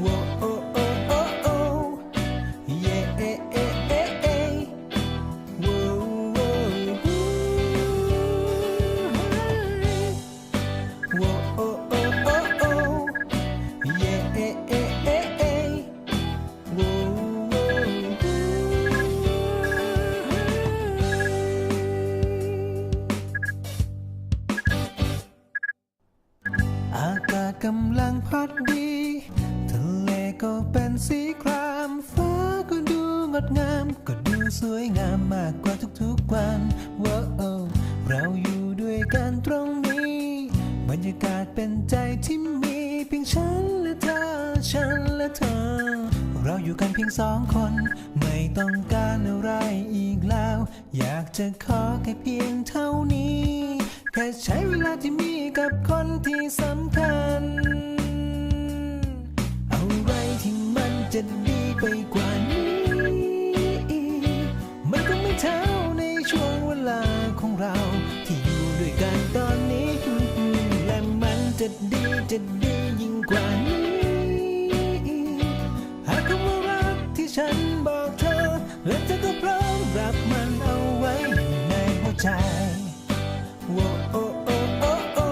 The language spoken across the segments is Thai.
โว้โอ้โอ้โอ้โอ้เย่เอะเอะเอะเอะโว้โว้วู้โว้โอ้โอ้โอ้โอ้เย่เอะเอะเอะเอะโว้โว้วู้ อากาศกำลังพัดดี ดงามก็ดูสวยงามมากกว่าทุกๆวันว้าวเราอยู่ด้วยกันตรงนี้ บรรยากาศเป็นใจที่มีเพียงฉันและเธอ ฉันและเธอ เราอยู่กันเพียงสองคน ไม่ต้องการอะไรอีกแล้ว อยากจะขอแค่เพียงเท่านี้ แค่ใช้เวลาที่มีกับคนที่สำคัญอะไรที่มันจะดีไปกว่านี้ ของเรา ที่อยู่ด้วยกันตอนนี้ และมันจะดีจะดียิ่งกว่านี้หากคำว่ารักที่ฉันบอกเธอ และเธอก็พร้อมรับมันเอาไว้ในหัวใจโว้โอ้โอ้โอ้โอ้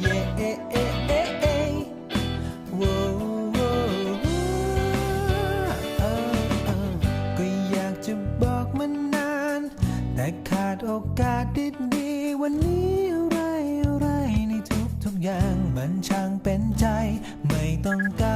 เย่เอเอเอเอโว้โว้ก็อยากจะบอกมันนานแต่ ดโอกาสดีๆวันนี้อะไรอะไรในทุกๆอย่างมันช่างเป็นใจ ไม่ต้องการ